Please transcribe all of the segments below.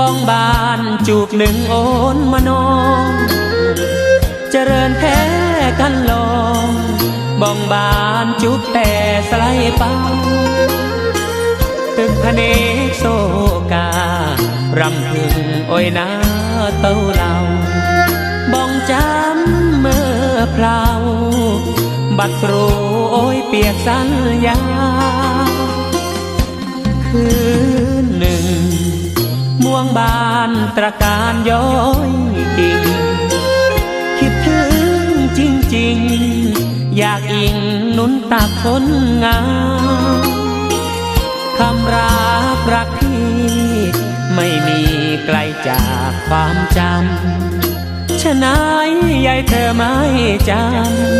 បងបានជួបនឹងអូនមណងចរិនទេកាន់ឡងបងបានជួបតែស្លៃប៉ាទឹកភ្នែកសូការំភឹងអុយណាទៅឡៅបងចាំមើលផ្លៅបាត់គ្រូអុយពាក្យសន្យាគឺ วงบานตระการย้อยกิ่งคิดถึงจริงๆ อยากอิงหนุนตักคนงามคำรักรักพี่ ไม่มีไกลจากความจำฉะนั้นยายเธอไม่จ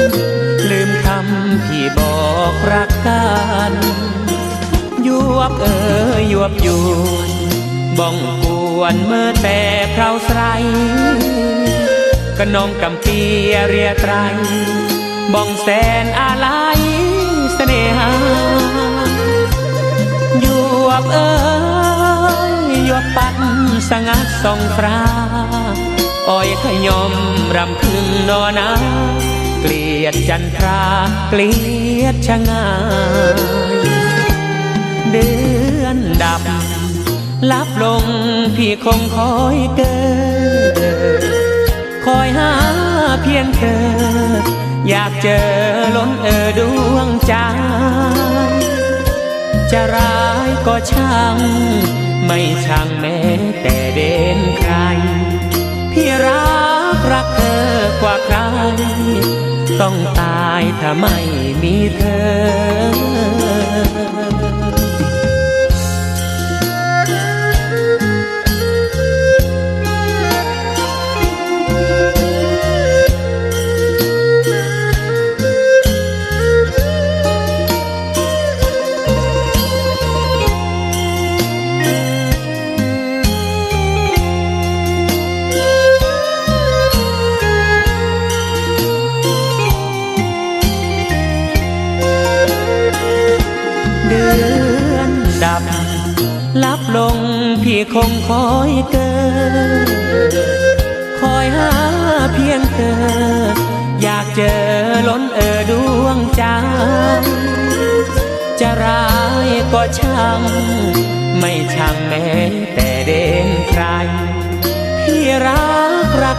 ำลืมคำที่บอกรักกันยวบเอ่ยยวบยวนบ้องก วนเมื่อแต่เพราใสกระนองกำเปียเรียไตรบ้องแสนอาลัยเสน่หายวบเอ้ยยวบปัดสงัดสองตราอ้อยขยมรำพึงนอนาเกลียดจันทราเกลียดชะงายเดือนดับ ลับลงพี่คงคอยเกิดคอยหาเพียงเธอ อยากเจอล้นเออดวงใจจะร้ายก็ช่าง ไม่ช่างแม้แต่เด่นใคร พี่รักรักเธอกว่าใคร ต้องตายถ้าไม่มีเธอ เดือนดับ ลับลงพี่คงคอยเกิดคอยหาเพียงเธอ อยากเจอล้นเออดวงใจจะร้ายก็ช่างไม่ช่างแม้แต่เด่นใครพี่รัก